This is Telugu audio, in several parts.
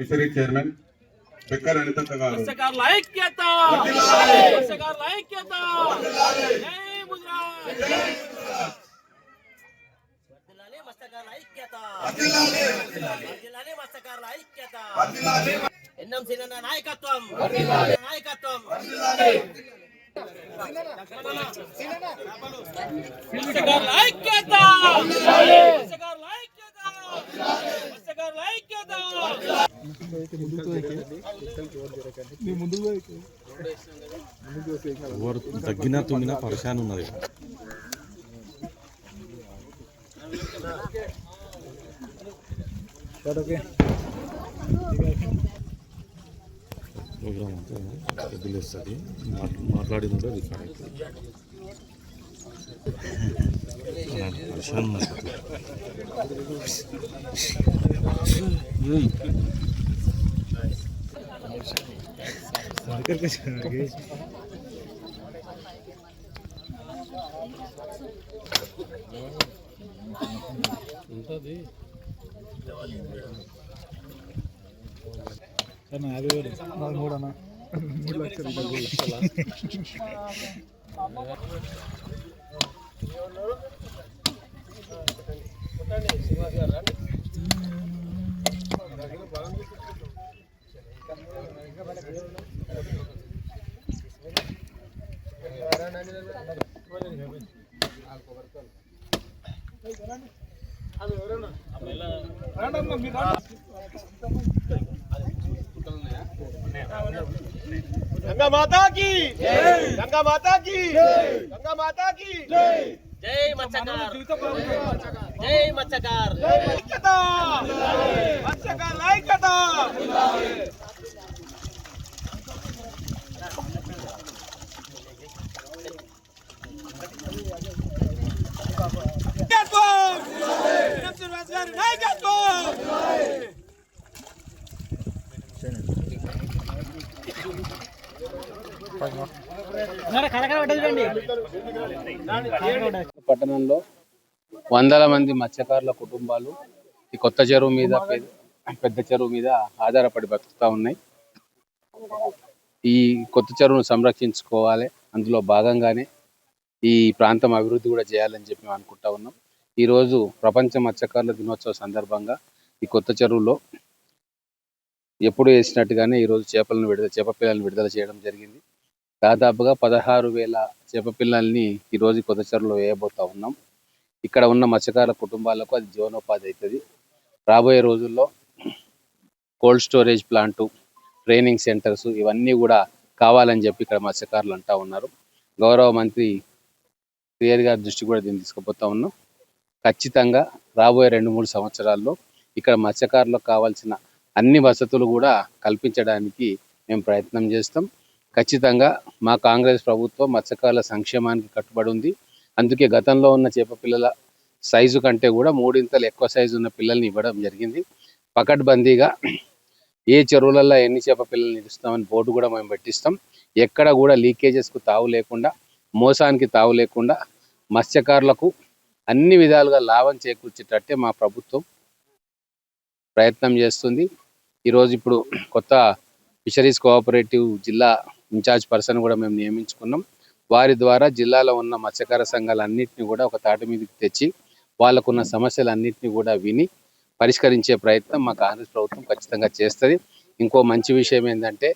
ఫిషరీ చైర్మన్ బెక్కర్ అనితక్క గారు మత్స్యకారుల ఐక్యత మత్స్యకారుల ఐక్యత జై గుజరాత్ వర్ధిల్లాలి మత్స్యకారుల ఐక్యత వర్ధిల్లాలి మత్స్యకారుల ఐక్యత ఎన్నం సినన్న నాయకత్వం నాయకత్వం మత్స్యకారుల ఐక్యత మత్స్యకారుల ఐక్యత తగ్గినా తుమ్మినా పరిశాన్ ఉన్నది. ప్రోగ్రామ్ అంతా వదిలేస్తుంది మాట్లాడింది కూడా రికార్డ్ అవుతుంది పరిశాన్ ఉన్నది. कर कुछ आगे उल्टा दे करना आगे बोले और मोड़ा ना మూడు లక్షలు మూడు లక్షలు గంగా మాతాకి గంగా మాతాకి గంగా మాతాకి జై మత్స్యకార్ జై మత్స్యకార్ లైకట మత్స్యకార్ లైకట పట్టణంలో వందల మంది మత్స్యకారుల కుటుంబాలు ఈ కొత్త చెరువు మీద పె- పెద్ద చెరువు మీద ఆధారపడి బతుకుతా ఉన్నాయి. ఈ కొత్త చెరువును సంరక్షించుకోవాలి. అందులో భాగంగానే ఈ ప్రాంతం అభివృద్ధి కూడా చేయాలని చెప్పి మేము అనుకుంటా ఉన్నాం. ఈ రోజు ప్రపంచ మత్స్యకారుల దినోత్సవ సందర్భంగా ఈ కొత్త చెరువులో ఎప్పుడు వేసినట్టుగానే ఈ రోజు చేపలను విడుదల చేప పిల్లలను విడుదల చేయడం జరిగింది. దాదాపుగా పదహారు వేల చేప పిల్లల్ని ఈరోజు కొత్త చెరువులో వేయబోతా ఉన్నాం. ఇక్కడ ఉన్న మత్స్యకారుల కుటుంబాలకు అది జీవనోపాధి అవుతుంది. రాబోయే రోజుల్లో cold storage plant training centres ఇవన్నీ కూడా కావాలని చెప్పి ఇక్కడ మత్స్యకారులు అంటా ఉన్నారు. గౌరవ మంత్రి క్లియర్గా దృష్టి కూడా దీన్ని తీసుకుపోతా ఉన్నాం. ఖచ్చితంగా రాబోయే రెండు మూడు సంవత్సరాల్లో ఇక్కడ మత్స్యకారులకు కావాల్సిన అన్ని వసతులు కూడా కల్పించడానికి మేము ప్రయత్నం చేస్తాం. ఖచ్చితంగా మా కాంగ్రెస్ ప్రభుత్వం మత్స్యకారుల సంక్షేమానికి కట్టుబడి ఉంది. అందుకే గతంలో ఉన్న చేప పిల్లల సైజు కంటే కూడా మూడింతలు ఎక్కువ సైజు ఉన్న పిల్లల్ని ఇవ్వడం జరిగింది. పకడ్బందీగా ఏ చెరువులలో ఎన్ని చేప పిల్లల్ని ఇస్తామని బోర్డు కూడా మేము పెట్టిస్తాం. ఎక్కడ కూడా లీకేజెస్కు తావు లేకుండా మోసానికి తావు లేకుండా మత్స్యకారులకు అన్ని విధాలుగా లాభం చేకూర్చేటట్టే మా ప్రభుత్వం ప్రయత్నం చేస్తుంది. ఈరోజు ఇప్పుడు కొత్త ఫిషరీస్ కోఆపరేటివ్ జిల్లా ఇన్ఛార్జ్ పర్సన్ కూడా మేము నియమించుకున్నాం. వారి ద్వారా జిల్లాలో ఉన్న మత్స్యకార సంఘాలన్నింటినీ కూడా ఒక తాటి మీదకి తెచ్చి వాళ్ళకున్న సమస్యలన్నింటినీ కూడా విని పరిష్కరించే ప్రయత్నం మా కాంగ్రెస్ ప్రభుత్వం ఖచ్చితంగా చేస్తుంది. ఇంకో మంచి విషయం ఏంటంటే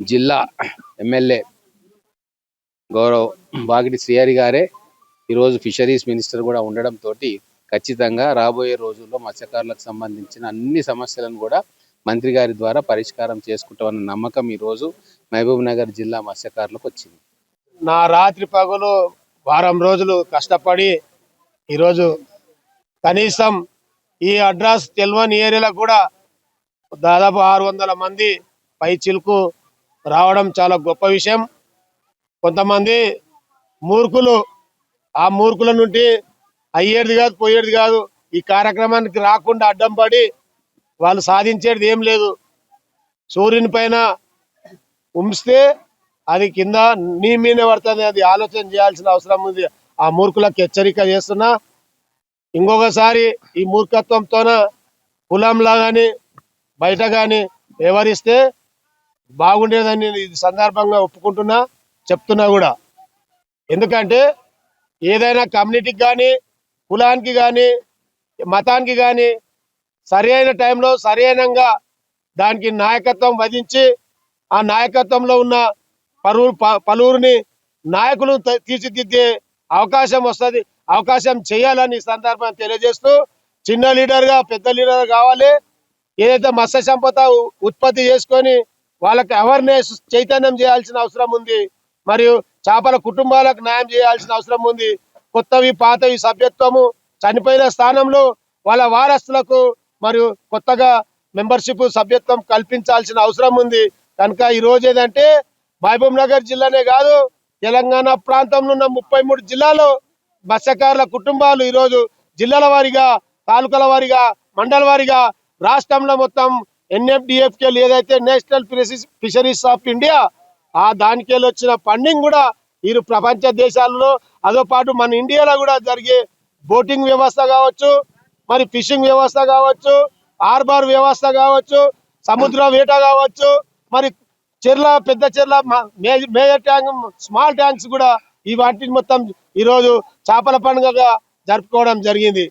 జిల్లా ఎమ్మెల్యే గౌరవ్ బాగిడి శ్రీహరి గారే ఈరోజు ఫిషరీస్ మినిస్టర్ కూడా ఉండడం తోటి ఖచ్చితంగా రాబోయే రోజుల్లో మత్స్యకారులకు సంబంధించిన అన్ని సమస్యలను కూడా మంత్రి గారి ద్వారా పరిష్కారం చేసుకుంటామన్న నమ్మకం ఈరోజు మహబూబ్ నగర్ జిల్లా మత్స్యకారులకు వచ్చింది. నా రాత్రి పగులు వారం రోజులు కష్టపడి ఈరోజు కనీసం ఈ అడ్రస్ తెలియని ఏరియాలో కూడా దాదాపు ఆరు వందల మంది పై చిలుకు రావడం చాలా గొప్ప విషయం. కొంతమంది మూర్ఖులు ఆ మూర్ఖుల నుండి అయ్యేది కాదు పోయేది కాదు. ఈ కార్యక్రమానికి రాకుండా అడ్డం పడి వాళ్ళు సాధించేది ఏం లేదు. సూర్యుని పైన ఉంచితే అది కింద నీ మీదనే పడుతుంది అది ఆలోచన చేయాల్సిన అవసరం ఉంది. ఆ మూర్ఖులకు హెచ్చరిక చేస్తున్నా. ఇంకొకసారి ఈ మూర్ఖత్వంతోన కులంలా కానీ బయట కానీ వ్యవహరిస్తే బాగుండేదని నేను సందర్భంగా ఒప్పుకుంటున్నా చెప్తున్నా కూడా. ఎందుకంటే ఏదైనా కమ్యూనిటీకి కానీ కులానికి కానీ మతానికి కానీ సరి అయిన టైంలో సరైనంగా దానికి నాయకత్వం వధించి ఆ నాయకత్వంలో ఉన్న పరువు ప- పలువురిని నాయకులను తీర్చిదిద్దే అవకాశం వస్తుంది అవకాశం చేయాలని ఈ తెలియజేస్తూ చిన్న లీడర్గా పెద్ద లీడర్ కావాలి. ఏదైతే మత్స్య సంపద ఉత్పత్తి చేసుకొని వాళ్ళకి అవేర్నెస్ చైతన్యం చేయాల్సిన అవసరం ఉంది. మరియు చేపల కుటుంబాలకు న్యాయం చేయాల్సిన అవసరం ఉంది. కొత్తవి పాతవి సభ్యత్వము చనిపోయిన స్థానంలో వాళ్ళ వారసులకు మరియు కొత్తగా మెంబర్షిప్ సభ్యత్వం కల్పించాల్సిన అవసరం ఉంది. కనుక ఈరోజు ఏదంటే మహబూబ్ నగర్ జిల్లానే కాదు తెలంగాణ ప్రాంతంలో ఉన్న ముప్పై మూడు జిల్లాలో మత్స్యకారుల కుటుంబాలు ఈరోజు జిల్లాల వారీగా తాలూకాల వారీగా మండల వారీగా రాష్ట్రంలో మొత్తం ఎన్ఎఫ్డిఎఫ్కెల్ ఏదైతే నేషనల్ ఫిషరీస్ ఆఫ్ ఇండియా ఆ దానికెళ్ళి వచ్చిన ఫండింగ్ కూడా ఇరు ప్రపంచ దేశాలలో అదో పాటు మన ఇండియాలో కూడా జరిగే బోటింగ్ వ్యవస్థ కావచ్చు మరి ఫిషింగ్ వ్యవస్థ కావచ్చు హార్బర్ వ్యవస్థ కావచ్చు సముద్ర వేట కావచ్చు మరి చెర్ల పెద్ద చెర్ల మ- మే- మేజర్ ట్యాంక్ స్మాల్ ట్యాంక్స్ కూడా ఈ వాటిని మొత్తం ఈరోజు చేపల పండుగగా జరుపుకోవడం జరిగింది.